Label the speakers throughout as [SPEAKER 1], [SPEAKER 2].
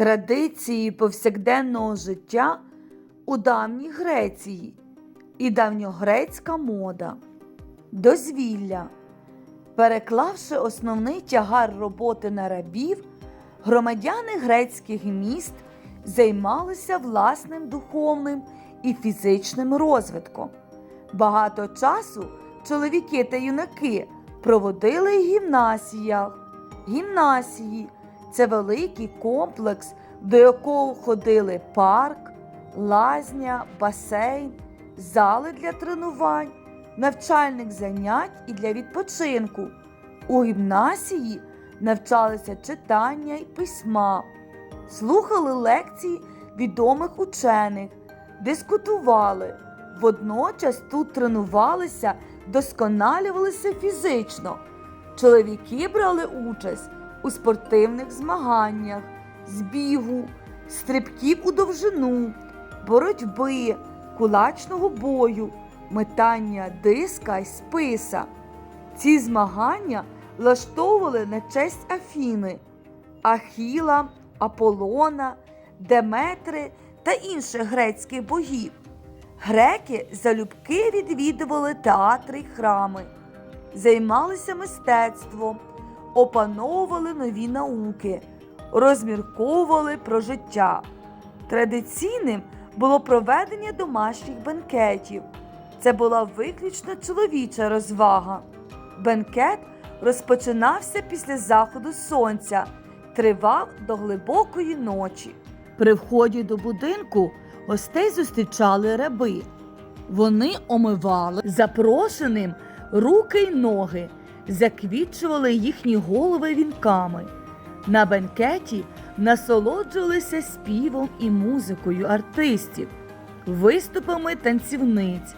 [SPEAKER 1] Традиції повсякденного життя у давній Греції і давньогрецька мода, дозвілля. Переклавши основний тягар роботи на рабів, громадяни грецьких міст займалися власним духовним і фізичним розвитком. Багато часу чоловіки та юнаки проводили в гімнасіях. Гімнасії це великий комплекс, до якого входили парк, лазня, басейн, зали для тренувань, навчальних занять і для відпочинку. У гімнасії навчалися читання й письма, слухали лекції відомих учених, дискутували. Водночас тут тренувалися, досконалювалися фізично. Чоловіки брали участь у спортивних змаганнях, з бігу, стрибків у довжину, боротьби, кулачного бою, метання диска й списа. Ці змагання влаштовували на честь Афіни, Ахіла, Аполлона, Деметри та інших грецьких богів. Греки залюбки відвідували театри й храми, займалися мистецтвом, опановували нові науки, розмірковували про життя. Традиційним було проведення домашніх бенкетів. Це була виключно чоловіча розвага. Бенкет розпочинався після заходу сонця, тривав до глибокої ночі. При вході до будинку гостей зустрічали раби. Вони омивали запрошеним руки й ноги, заквічували їхні голови вінками. На бенкеті насолоджувалися співом і музикою артистів, виступами танцівниць,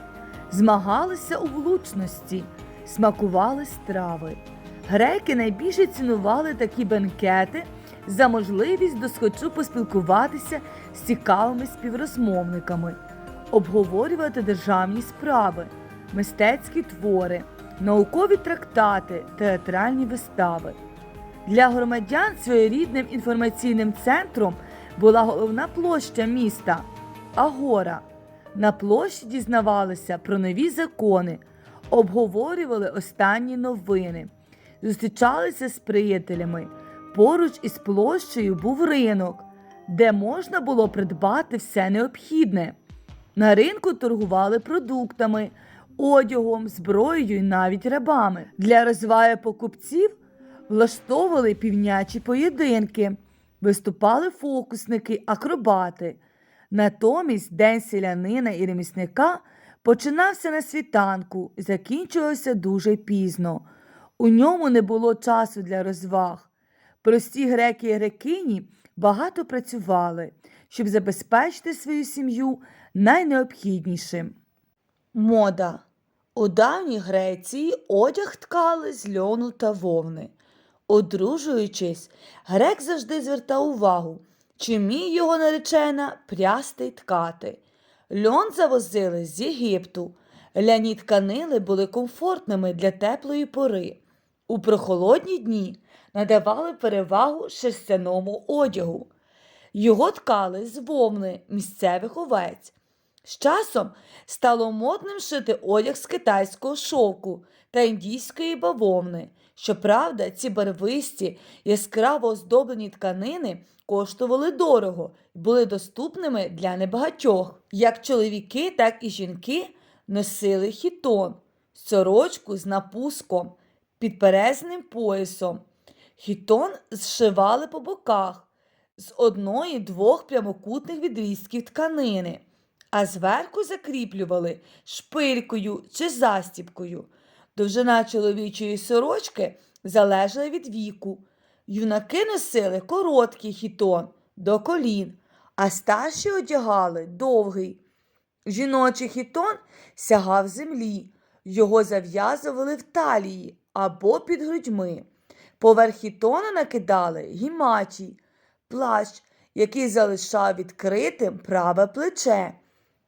[SPEAKER 1] змагалися у влучності, смакували страви. Греки найбільше цінували такі бенкети за можливість досхочу поспілкуватися з цікавими співрозмовниками, обговорювати державні справи, мистецькі твори, наукові трактати, театральні вистави. Для громадян своєрідним інформаційним центром була головна площа міста Агора. На площі дізнавалися про нові закони, обговорювали останні новини, зустрічалися з приятелями. Поруч із площею був ринок, де можна було придбати все необхідне. На ринку торгували продуктами, одягом, зброєю і навіть рабами. Для розваги покупців влаштовували півнячі поєдинки, виступали фокусники, акробати. Натомість день селянина і ремісника починався на світанку і закінчувався дуже пізно. У ньому не було часу для розваг. Прості греки і грекині багато працювали, щоб забезпечити свою сім'ю найнеобхіднішим. Мода. У давній Греції одяг ткали з льону та вовни. Одружуючись, грек завжди звертав увагу, чи міє його наречена прясти й ткати. Льон завозили з Єгипту. Ляні тканини були комфортними для теплої пори. У прохолодні дні надавали перевагу шерстяному одягу. Його ткали з вовни місцевих овець. З часом стало модним шити одяг з китайського шовку та індійської бавовни. Щоправда, ці барвисті, яскраво оздоблені тканини коштували дорого і були доступними для небагатьох. Як чоловіки, так і жінки носили хітон, сорочку з напуском, підперезним поясом. Хітон зшивали по боках з одної-двох прямокутних відрізків тканини, а зверху закріплювали шпилькою чи застібкою. Довжина чоловічої сорочки залежала від віку. Юнаки носили короткий хітон до колін, а старші одягали довгий. Жіночий хітон сягав землі, його зав'язували в талії або під грудьми. Поверх хітона накидали гімачій, плащ, який залишав відкритим праве плече.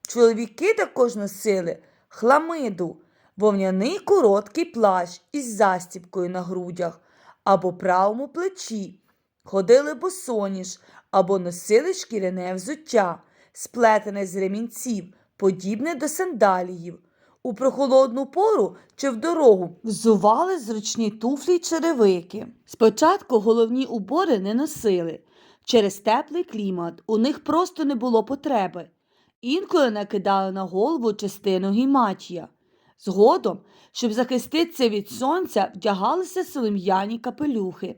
[SPEAKER 1] Чоловіки також носили хламиду, вовняний короткий плащ із застібкою на грудях або правому плечі. Ходили босоніж або носили шкіряне взуття, сплетене з ремінців, подібне до сандаліїв. У прохолодну пору чи в дорогу взували зручні туфлі й черевики. Спочатку головні убори не носили. Через теплий клімат у них просто не було потреби. Інколи накидали на голову частину гіматія. Згодом, щоб захиститися від сонця, вдягалися солом'яні капелюхи.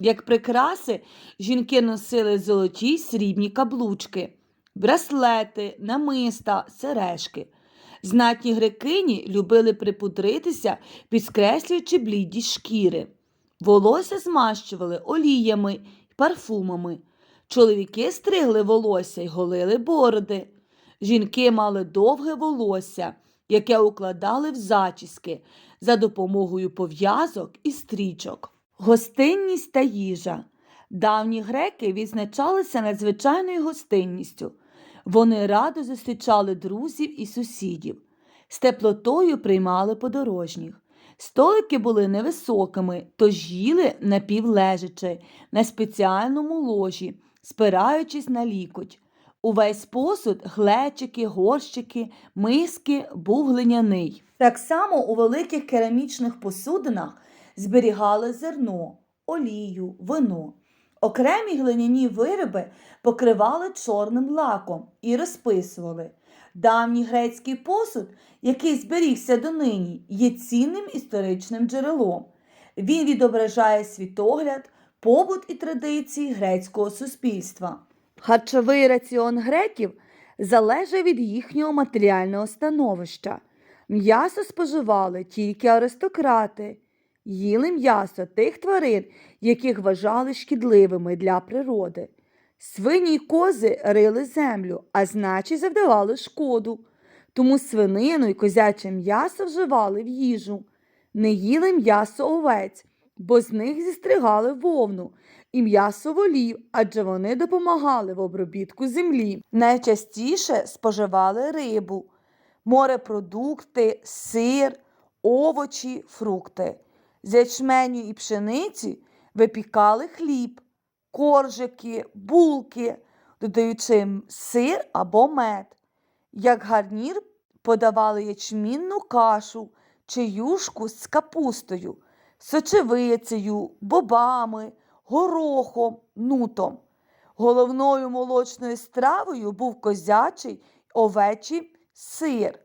[SPEAKER 1] Як прикраси, жінки носили золоті й срібні каблучки, браслети, намиста, сережки. Знатні грекині любили припудритися, підкреслюючи блідість шкіри. Волосся змащували оліями й парфумами. Чоловіки стригли волосся й голили бороди. Жінки мали довге волосся, яке укладали в зачіски за допомогою пов'язок і стрічок. Гостинність та їжа. Давні греки відзначалися надзвичайною гостинністю. Вони радо зустрічали друзів і сусідів, з теплотою приймали подорожніх. Столики були невисокими, тож їли напівлежачи на спеціальному ложі, спираючись на лікоть. Увесь посуд, глечики, горщики, миски був глиняний. Так само у великих керамічних посудинах зберігали зерно, олію, вино. Окремі глиняні вироби покривали чорним лаком і розписували. Давній грецький посуд, який зберігся донині, є цінним історичним джерелом. Він відображає світогляд, побут і традиції грецького суспільства. Харчовий раціон греків залежав від їхнього матеріального становища. М'ясо споживали тільки аристократи, їли м'ясо тих тварин, яких вважали шкідливими для природи. Свині й кози рили землю, а значить завдавали шкоду. Тому свинину й козяче м'ясо вживали в їжу. Не їли м'ясо овець, бо з них зістригали вовну, і м'ясо волів, адже вони допомагали в обробітку землі. Найчастіше споживали рибу, морепродукти, сир, овочі, фрукти. З ячменю і пшениці випікали хліб, коржики, булки, додаючи сир або мед. Як гарнір подавали ячмінну кашу чи юшку з капустою, сочевицею, бобами, горохом, нутом. Головною молочною стравою був козячий овечий сир.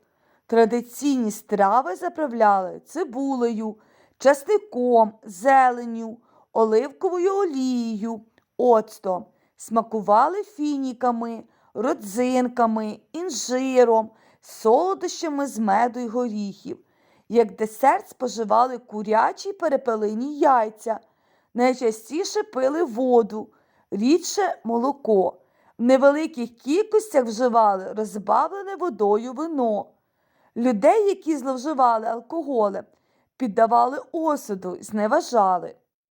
[SPEAKER 1] Традиційні страви заправляли цибулею, часником, зеленню, оливковою олією, оцтом, смакували фініками, родзинками, інжиром, солодощами з меду й горіхів. Як десерт споживали курячі перепелині яйця, найчастіше пили воду, рідше молоко. В невеликих кількостях вживали розбавлене водою вино. Людей, які зловживали алкоголем, піддавали осуду, зневажали.